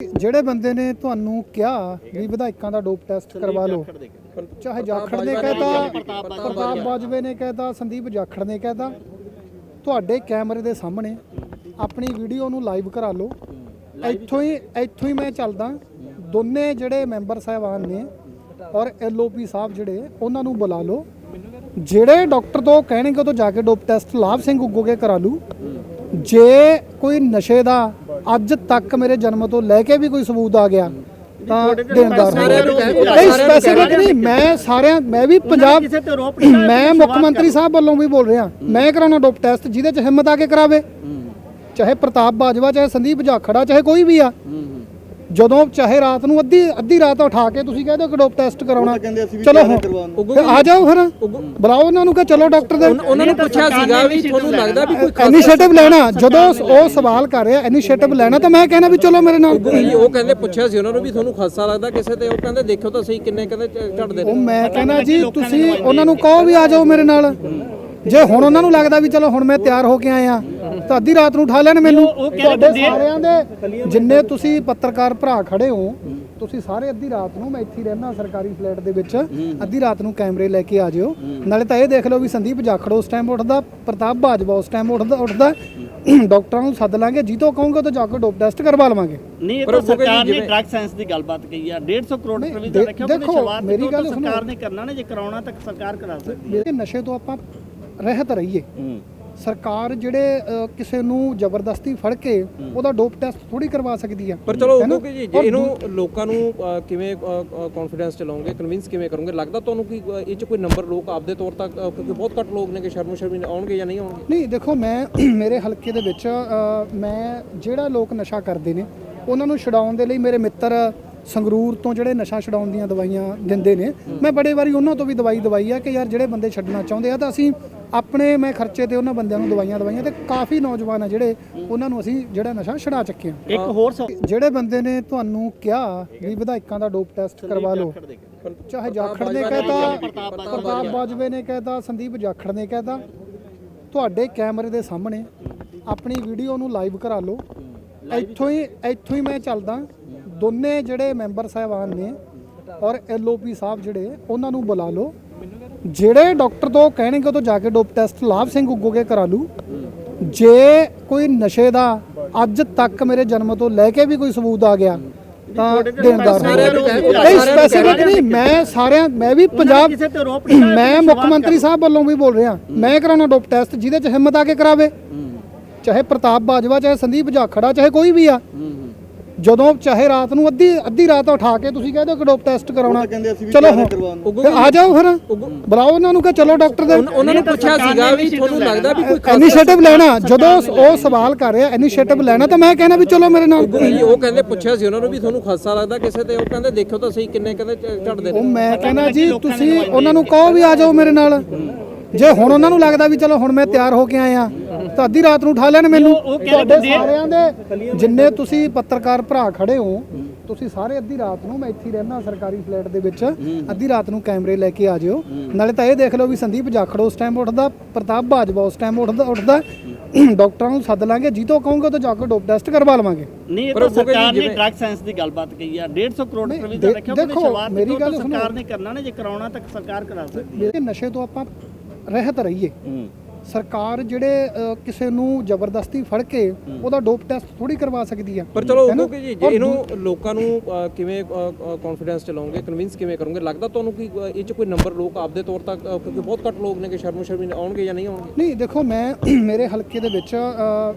ਜਿਹੜੇ ਬੰਦੇ ਨੇ ਤੁਹਾਨੂੰ ਕਿਹਾ ਵੀ ਵਿਧਾਇਕਾਂ ਦਾ ਡੋਪ ਟੈਸਟ ਕਰਵਾ ਲਓ ਚਾਹੇ ਜਾਖੜ ਨੇ ਕਹਿਤਾ ਪ੍ਰਤਾਪ ਬਾਜਵੇ ਨੇ ਕਹਿਤਾ ਸੰਦੀਪ ਜਾਖੜ ਨੇ ਕਹਿਤਾ। ਤੁਹਾਡੇ ਕੈਮਰੇ ਦੇ ਸਾਹਮਣੇ ਆਪਣੀ ਵੀਡੀਓ ਨੂੰ ਲਾਈਵ ਕਰਾ ਲਓ। ਇੱਥੋਂ ਹੀ ਇੱਥੋਂ ਹੀ ਮੈਂ ਚੱਲਦਾ। ਦੋਨੇ ਜਿਹੜੇ ਮੈਂਬਰ ਸਾਹਿਬਾਨ ਨੇ ਔਰ ਐਲਓਪੀ ਸਾਹਿਬ ਜਿਹੜੇ ਉਹਨਾਂ ਨੂੰ ਬੁਲਾ ਲਓ। ਜਿਹੜੇ ਡਾਕਟਰ ਤੋਂ ਕਹਿਣਗੇ ਉਹ ਤੋਂ ਜਾ ਕੇ ਡੋਪ ਟੈਸਟ ਲਾਭ ਸਿੰਘ ਉਗੋਗੇ ਕਰਾ ਲੂ। ਜੇ ਕੋਈ ਨਸ਼ੇ ਦਾ ਅੱਜ ਤੱਕ ਮੇਰੇ ਜਨਮ ਤੋਂ ਲੈ ਕੇ ਵੀ ਕੋਈ ਸਬੂਤ ਆ ਗਿਆ ਤਾਂ ਦੇਣਦਾਰ ਨਹੀਂ। ਸਪੈਸੀਫਿਕ ਨਹੀਂ ਮੈਂ ਸਾਰਿਆਂ ਮੈਂ ਵੀ ਪੰਜਾਬ ਮੈਂ ਮੁੱਖ ਮੰਤਰੀ ਸਾਹਿਬ ਵੱਲੋਂ ਵੀ ਬੋਲ ਰਿਹਾ। ਮੈਂ ਕਰਾਉਣਾ ਡੋਪ ਟੈਸਟ ਜਿਹਦੇ ਚ ਹਿੰਮਤ ਆ ਕੇ ਕਰਾਵੇ। ਚਾਹੇ ਪ੍ਰਤਾਪ ਬਾਜਵਾ ਚਾਹੇ ਸੰਦੀਪ ਜਾਖੜਾ ਚਾਹੇ ਕੋਈ ਵੀ ਆ। ਜਦੋਂ ਚਾਹੇ ਰਾਤ ਨੂੰ ਅੱਧੀ ਅੱਧੀ ਰਾਤ ਉਠਾ ਕੇ ਤੁਸੀਂ ਕਹਿੰਦੇ ਹੋ ਕਿ ਡੋਪ ਟੈਸਟ ਕਰਾਉਣਾ ਚਲੋ ਫਿਰ ਆ ਜਾਓ ਫਿਰ। ਬੁਲਾਓ ਉਹਨਾਂ ਨੂੰ ਕਿ ਚਲੋ ਡਾਕਟਰ ਦੇ ਉਹਨਾਂ ਨੂੰ ਪੁੱਛਿਆ ਸੀਗਾ ਵੀ ਤੁਹਾਨੂੰ ਲੱਗਦਾ ਵੀ ਕੋਈ ਇਨੀਸ਼ੀਏਟਿਵ ਲੈਣਾ। ਜਦੋਂ ਉਹ ਸਵਾਲ ਕਰ ਰਿਹਾ ਇਨੀਸ਼ੀਏਟਿਵ ਲੈਣਾ ਤਾਂ ਮੈਂ ਕਹਿਣਾ ਵੀ ਚਲੋ ਮੇਰੇ ਨਾਲ ਉਹ ਕਹਿੰਦੇ ਪੁੱਛਿਆ ਸੀ ਉਹਨਾਂ ਨੂੰ ਵੀ ਤੁਹਾਨੂੰ ਖਾਸਾ ਲੱਗਦਾ ਕਿਸੇ ਤੇ। ਉਹ ਕਹਿੰਦੇ ਦੇਖੋ ਤਾਂ ਸਹੀ ਕਿੰਨੇ ਕਹਿੰਦੇ ਝੜਦੇ ਉਹ ਨੇ ਮੈਂ ਕਹਿੰਦਾ ਜੀ ਤੁਸੀਂ ਉਹਨਾਂ ਨੂੰ ਕਹੋ ਵੀ ਆ ਜਾਓ ਮੇਰੇ ਨਾਲ। ਜੇ ਹੁਣ ਉਹਨਾਂ ਨੂੰ ਲੱਗਦਾ ਵੀ ਚਲੋ ਹੁਣ ਮੈਂ ਤਿਆਰ ਹੋ ਕੇ ਆਇਆ ਤਾਂ ਅੱਧੀ ਰਾਤ ਨੂੰ ਉਠਾ ਲੈਣ ਮੈਨੂੰ। ਤੁਹਾਡੇ ਸਾਰਿਆਂ ਦੇ ਜਿੰਨੇ ਤੁਸੀਂ ਪੱਤਰਕਾਰ ਭਰਾ ਖੜੇ ਹੋ ਤੁਸੀਂ ਸਾਰੇ ਅੱਧੀ ਰਾਤ ਨੂੰ ਮੈਂ ਇੱਥੇ ਰਹਿਣਾ ਸਰਕਾਰੀ ਫਲੈਟ ਦੇ ਵਿੱਚ। ਅੱਧੀ ਰਾਤ ਨੂੰ ਕੈਮਰੇ ਲੈ ਕੇ ਆ ਜਿਓ। ਨਾਲੇ ਤਾਂ ਇਹ ਦੇਖ ਲਓ ਵੀ ਸੰਦੀਪ ਜਾਖੜ ਉਸ ਟਾਈਮ ਉੱਠਦਾ ਪ੍ਰਤਾਪ ਬਾਜਵਾ ਉਸ ਟਾਈਮ ਉੱਠਦਾ ਉੱਠਦਾ। ਡਾਕਟਰਾਂ ਨੂੰ ਸੱਦ ਲਾਂਗੇ ਜਿੱਤੋਂ ਕਹੋਗੇ ਤਾਂ ਜਾ ਕੇ ਡੋਪ ਟੈਸਟ ਕਰਵਾ ਲਵਾਂਗੇ। ਨਹੀਂ ਇਹ ਤਾਂ ਸਰਕਾਰ ਨੇ ਡਰੱਗ ਸਾਇੰਸ ਦੀ ਗੱਲਬਾਤ ਕਹੀ ਆ। 150 ਕਰੋੜ ਰੁਪਏ ਦੇ- ਰੱਖਿਆ ਉਹਨੇ ਦੇਖੋ, ਸ਼ੁਰੂਆਤ ਮੇਰੀ ਗੱਲ। ਸਰਕਾਰ ਨੇ ਕਰਨਾ ਨੇ ਜੇ ਕਰਾਉਣਾ ਤਾਂ ਸਰਕਾਰ ਕਰਾ ਸਕਦੀ ਹੈ। ਨਸ਼ੇ ਤੋਂ ਆਪਾਂ ਰਹਿਤ ਰਹੀਏ। ਸਰਕਾਰ ਜਿਹੜੇ ਕਿਸੇ ਨੂੰ ਜ਼ਬਰਦਸਤੀ ਫੜ ਕੇ ਉਹਦਾ ਡੋਪ ਟੈਸਟ ਥੋੜੀ ਕਰਵਾ ਸਕਦੀ ਆ। ਪਰ ਚਲੋ ਹੈ? ਕਿਉਂਕਿ ਜੀ ਇਹਨੂੰ ਲੋਕਾਂ ਨੂੰ ਕਿਵੇਂ ਕੌਨਫੀਡੈਂਸ ਚਲਾਉਂਗੇ ਕਨਵਿੰਸ ਕਿਵੇਂ ਕਰੋਗੇ? ਲੱਗਦਾ ਤੁਹਾਨੂੰ ਕਿ ਇਹ ਚ ਕੋਈ ਨੰਬਰ ਲੋਕ ਆਪਦੇ ਤੌਰ ਤੱਕ ਕਿਉਂਕਿ ਬਹੁਤ ਘੱਟ ਲੋਕ ਨੇ ਕਿ ਸ਼ਰਮੋ ਸ਼ਰਮੀ ਆਉਣਗੇ ਜਾਂ ਨਹੀਂ ਆਉਣਗੇ? ਨਹੀਂ ਦੇਖੋ ਮੈਂ ਮੇਰੇ ਹਲਕੇ ਦੇ ਵਿੱਚ ਮੈਂ ਜਿਹੜਾ ਲੋਕ ਨਸ਼ਾ ਕਰਦੇ ਨੇ ਉਹਨਾਂ ਨੂੰ ਛਡਾਉਣ ਦੇ ਲਈ ਮੇਰੇ ਮਿੱਤਰ ਸੰਗਰੂਰ ਤੋਂ ਜਿਹੜੇ ਨਸ਼ਾ ਛਡਾਉਣ ਦੀਆਂ ਦਵਾਈਆਂ ਦਿੰਦੇ ਨੇ ਮੈਂ ਬੜੇ ਵਾਰੀ ਉਹਨਾਂ ਤੋਂ ਵੀ ਦਵਾਈ ਦਵਾਈ ਆ ਕਿ ਯਾਰ ਜਿਹੜੇ ਬੰਦੇ ਛੱਡਣਾ ਚਾਹੁੰਦੇ ਆ ਤਾਂ ਅਸੀਂ ਆਪਣੇ ਮੈਂ ਖਰਚੇ ਤੇ ਉਹਨਾਂ ਬੰਦਿਆਂ ਨੂੰ ਦਵਾਈਆਂ ਦਵਾਈਆਂ ਤੇ ਕਾਫੀ ਨੌਜਵਾਨ ਆ ਜਿਹੜੇ ਉਹਨਾਂ ਨੂੰ ਅਸੀਂ ਜਿਹੜਾ ਨਸ਼ਾ ਛਡਾ ਚੱਕੇ ਆ ਇੱਕ ਹੋਰ ਜਿਹੜੇ ਬੰਦੇ ਨੇ ਤੁਹਾਨੂੰ ਕਿਹਾ ਵੀ ਵਿਧਾਇਕਾਂ ਦਾ ਡੋਪ ਟੈਸਟ ਕਰਵਾ ਲਓ। ਚਾਹੇ ਜਾਖੜ ਨੇ ਕਹਿਤਾ ਪ੍ਰਤਾਪ ਬਾਜਵੇ ਨੇ ਕਹਿਤਾ ਸੰਦੀਪ ਜਾਖੜ ਨੇ ਕਹਿਤਾ। ਤੁਹਾਡੇ ਕੈਮਰੇ ਦੇ ਸਾਹਮਣੇ ਆਪਣੀ ਵੀਡੀਓ ਨੂੰ ਲਾਈਵ ਕਰਾ ਲਓ। ਇੱਥੋਂ ਹੀ ਇੱਥੋਂ ਹੀ ਮੈਂ ਚੱਲਦਾ। ਦੋਨੇ ਜਿਹੜੇ ਮੈਂਬਰ ਸਾਹਿਬਾਨ ਨੇ ਔਰ ਐਲਓਪੀ ਸਾਹਿਬ ਜਿਹੜੇ ਉਹਨਾਂ ਨੂੰ ਬੁਲਾ ਲਓ। ਜਿਹੜੇ ਡਾਕਟਰ ਤੋਂ ਕਹਿਣਗੇ ਉਹ ਤੋਂ ਜਾ ਕੇ ਡੋਪ ਟੈਸਟ ਲਾਭ ਸਿੰਘ ਉਗੋਗੇ ਕਰਾ ਲੂ। ਜੇ ਕੋਈ ਨਸ਼ੇ ਦਾ ਅੱਜ ਤੱਕ ਮੇਰੇ ਜਨਮ ਤੋਂ ਲੈ ਕੇ ਵੀ ਕੋਈ ਸਬੂਤ ਆ ਗਿਆ ਤਾਂ ਦੇਣਦਾਰ ਨਹੀਂ। ਸਪੈਸੀਫਿਕ ਨਹੀਂ ਮੈਂ ਸਾਰਿਆਂ ਮੈਂ ਵੀ ਪੰਜਾਬ ਮੈਂ ਮੁੱਖ ਮੰਤਰੀ ਸਾਹਿਬ ਵੱਲੋਂ ਵੀ ਬੋਲ ਰਿਹਾ। ਮੈਂ ਕਰਾਉਣਾ ਡੋਪ ਟੈਸਟ ਜਿਹਦੇ ਚ ਹਿੰਮਤ ਆ ਕੇ ਕਰਾਵੇ। ਚਾਹੇ ਪ੍ਰਤਾਪ ਬਾਜਵਾ ਚਾਹੇ ਸੰਦੀਪ ਜਾਖੜਾ ਚਾਹੇ ਕੋਈ ਵੀ ਆ। ਜਦੋਂ ਚਾਹੇ ਰਾਤ ਨੂੰ ਅੱਧੀ ਅੱਧੀ ਰਾਤ ਉਠਾ ਕੇ ਤੁਸੀਂ ਕਹਿੰਦੇ ਹੋ ਕਿ ਡੋਪ ਟੈਸਟ ਕਰਾਉਣਾ। ਚਲੋ ਹੁਣ ਫਿਰ ਆ ਜਾਓ ਫਿਰ। ਬੁਲਾਓ ਉਹਨਾਂ ਨੂੰ ਕਿ ਚਲੋ ਡਾਕਟਰ ਦੇ ਉਹਨਾਂ ਨੂੰ ਪੁੱਛਿਆ ਸੀਗਾ ਵੀ ਤੁਹਾਨੂੰ ਲੱਗਦਾ ਵੀ ਕੋਈ ਇਨੀਸ਼ੀਏਟਿਵ ਲੈਣਾ। ਜਦੋਂ ਉਹ ਸਵਾਲ ਕਰ ਰਿਹਾ ਇਨੀਸ਼ੀਏਟਿਵ ਲੈਣਾ ਤਾਂ ਮੈਂ ਕਹਿਣਾ ਵੀ ਚਲੋ ਮੇਰੇ ਨਾਲ। ਉਹ ਕਹਿੰਦੇ ਪੁੱਛਿਆ ਸੀ ਉਹਨਾਂ ਨੂੰ ਵੀ ਤੁਹਾਨੂੰ ਖਾਸਾ ਲੱਗਦਾ ਕਿਸੇ ਤੇ। ਉਹ ਕਹਿੰਦੇ ਦੇਖੋ ਤਾਂ ਸਹੀ ਕਿੰਨੇ ਕਹਿੰਦੇ ਝੜਦੇ ਉਹ ਨੇ ਮੈਂ ਕਹਿੰਦਾ ਜੀ ਤੁਸੀਂ ਉਹਨਾਂ ਨੂੰ ਕਹੋ ਵੀ ਆ ਜਾਓ ਮੇਰੇ ਨਾਲ। ਜੇ ਹੁਣ ਉਹਨਾਂ ਨੂੰ ਲੱਗਦਾ ਵੀ ਚਲੋ ਹੁਣ ਮੈਂ ਤਿਆਰ ਹੋ ਕੇ ਆਇਆ ਤਾਂ ਅੱਧੀ ਰਾਤ ਨੂੰ ਉਠਾ ਲੈਣ ਮੈਨੂੰ। ਤੁਹਾਡੇ ਸਾਰਿਆਂ ਦੇ ਜਿੰਨੇ ਤੁਸੀਂ ਪੱਤਰਕਾਰ ਭਰਾ ਖੜੇ ਹੋ ਤੁਸੀਂ ਸਾਰੇ ਅੱਧੀ ਰਾਤ ਨੂੰ ਮੈਂ ਇੱਥੇ ਹੀ ਰਹਿਣਾ ਸਰਕਾਰੀ ਫਲੈਟ ਦੇ ਵਿੱਚ। ਅੱਧੀ ਰਾਤ ਨੂੰ ਕੈਮਰੇ ਲੈ ਕੇ ਆ ਜਿਓ। ਨਾਲੇ ਤਾਂ ਇਹ ਦੇਖ ਲਓ ਵੀ ਸੰਦੀਪ ਜਾਖੜ ਉਸ ਟਾਈਮ ਉੱਠਦਾ ਪ੍ਰਤਾਪ ਬਾਜਵਾ ਉਸ ਟਾਈਮ ਉੱਠਦਾ ਉੱਠਦਾ। ਡਾਕਟਰਾਂ ਨੂੰ ਸੱਦ ਲਾਂਗੇ ਜਿੱਤੋਂ ਕਹੋਗੇ ਤਾਂ ਜਾ ਕੇ ਡੋਪ ਟੈਸਟ ਕਰਵਾ ਲਵਾਂਗੇ। ਨਹੀਂ ਇਹ ਪਰ ਤਾਂ ਉਹ ਕਹਿੰਦੇ ਸਰਕਾਰ ਨੇ ਜਿਵੇਂ- ਡਰੱਗ ਸਾਇੰਸ ਦੀ ਗੱਲਬਾਤ ਕਹੀ ਆ। 150 ਕਰੋੜ ਨਹੀਂ, ਰੁਪਏ ਦੇ- ਦਾ ਰੱਖਿਆ ਉਹਨੇ ਦੇਖੋ, ਸ਼ੁਰੂਆਤ ਮੇਰੀ ਤੋਂ ਗੱਲ ਤਾਂ ਸੁਣੋ। ਸਰਕਾਰ ਨੇ ਕਰਨਾ ਨੇ ਜੇ ਕਰਾਉਣਾ ਤਾਂ ਸਰਕਾਰ ਕਰਾ ਸਕਦੀ ਹੈ। ਇਹ ਨਸ਼ੇ ਤੋਂ ਆਪਾਂ ਰਹਿਤ ਰਹੀਏ। ਹੂੰ। ਸਰਕਾਰ ਜਿਹੜੇ ਕਿਸੇ ਨੂੰ ਜ਼ਬਰਦਸਤੀ ਫੜ ਕੇ ਉਹਦਾ ਡੋਪ ਟੈਸਟ ਥੋੜੀ ਕਰਵਾ ਸਕਦੀ ਆ। ਪਰ ਚਲੋ ਹੈ ਨਾ? ਕਿਉਂਕਿ ਜੀ ਇਹਨੂੰ ਲੋਕਾਂ ਨੂੰ ਕਿਵੇਂ ਕੌਨਫੀਡੈਂਸ ਚਲਾਉਂਗੇ ਕਨਵਿੰਸ ਕਿਵੇਂ ਕਰੋਗੇ? ਲੱਗਦਾ ਤੁਹਾਨੂੰ ਕਿ ਇਹ ਚ ਕੋਈ ਨੰਬਰ ਲੋਕ ਆਪਦੇ ਤੌਰ ਤੱਕ ਕਿਉਂਕਿ ਬਹੁਤ ਘੱਟ ਲੋਕ ਨੇ ਕਿ ਸ਼ਰਮੋ ਸ਼ਰਮੀ ਆਉਣਗੇ ਜਾਂ ਨਹੀਂ ਆਉਣਗੇ? ਨਹੀਂ ਦੇਖੋ ਮੈਂ ਮੇਰੇ ਹਲਕੇ ਦੇ ਵਿੱਚ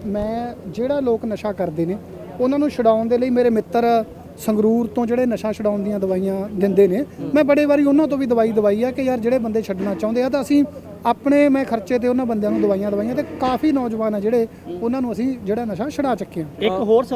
ਮੈਂ ਜਿਹੜਾ ਲੋਕ ਨਸ਼ਾ ਕਰਦੇ ਨੇ ਉਹਨਾਂ ਨੂੰ ਛਡਾਉਣ ਦੇ ਲਈ ਮੇਰੇ ਮਿੱਤਰ ਸੰਗਰੂਰ ਤੋਂ ਜਿਹੜੇ ਨਸ਼ਾ ਛਡਾਉਣ ਦੀਆਂ ਦਵਾਈਆਂ ਦਿੰਦੇ ਨੇ ਮੈਂ ਬੜੇ ਵਾਰੀ ਉਹਨਾਂ ਤੋਂ ਵੀ ਦਵਾਈ ਦਵਾਈ ਆ ਕਿ ਯਾਰ ਜਿਹੜੇ ਬੰਦੇ ਛੱਡਣਾ ਚਾਹੁੰਦੇ ਆ ਤਾਂ ਅਸੀਂ ਆਪਣੇ ਮੈਂ ਖਰਚੇ ਤੇ ਉਹਨਾਂ ਬੰਦਿਆਂ ਨੂੰ ਦਵਾਈਆਂ ਦਵਾਈਆਂ ਤੇ ਕਾਫੀ ਨੌਜਵਾਨ ਆ ਜਿਹੜੇ ਉਹਨਾਂ ਨੂੰ ਅਸੀਂ ਜਿਹੜਾ ਨਸ਼ਾ ਛਡਾ ਚੱਕੇ ਆ ਇੱਕ ਹੋਰ